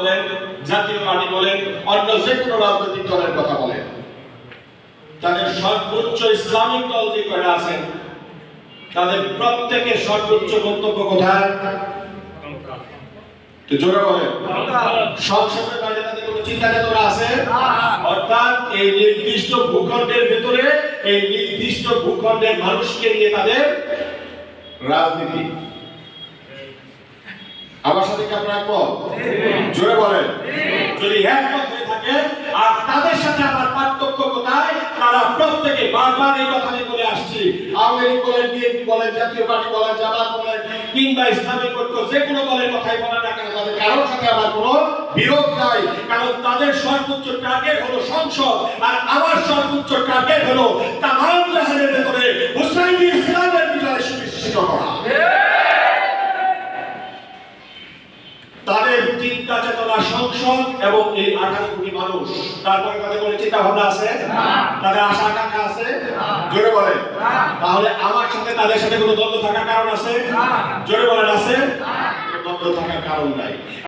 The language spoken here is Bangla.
বলেন, জাতীয় পার্টি বলেন, অন্য যে কোনো রাজনৈতিক দলের কথা বলেন। তাদের সর্বোচ্চ ইসলামিক দল যে কয়টা আছেন তাদের প্রত্যেকের সর্বোচ্চ গন্তব্য কোথায়? জোরে বলেন। সংসদের বাইরে তাদের কোনো চিন্তা চেতনা আছে? অর্থাৎ এই নির্দিষ্ট ভূখণ্ডের ভেতরে, এই নির্দিষ্ট ভূখণ্ডের মানুষকে নিয়ে তাদের রাজনীতি। সাথে কি একমত? জোরে বলেন। যদি একমত হয়ে থাকে, আর তাদের সাথে আমার পার্থক্য কোথায়? তারা প্রত্যেকে বারবার এই কথা আমি বলে আসছি। আওয়ামী বলেন, বিএনপি বলেন, জাতীয় পার্টি বলেন, জামাত বলেন, কিংবা ইসলামিক ঐক্য যে কোনো দলের কথাই বলেন না কেন, তাদের কারোর সাথে আমার কোনো বিরোধ নাই। কারণ তাদের সর্বোচ্চ টার্গেট হলো সংসদ, আর আমার সর্বোচ্চ টার্গেট হলো তামাম জাহানের ভেতরে হুসাইনি ইসলামের বিজয় সুনিশ্চিত করা তাদের চিন্তা চেতনা সংসদ এবং এই আঠারো কোটি মানুষ। তারপরে তাদের কোনো চিন্তা ভাবনা আছে তাদের আশা আকাঙ্ক্ষা আছে? জোরে বলে তাহলে আমার সাথে তাদের সাথে কোনো দ্বন্দ্ব থাকার কারণ আছে? জোরে বলেন আছে? দ্বন্দ্ব থাকার কারণ নাই।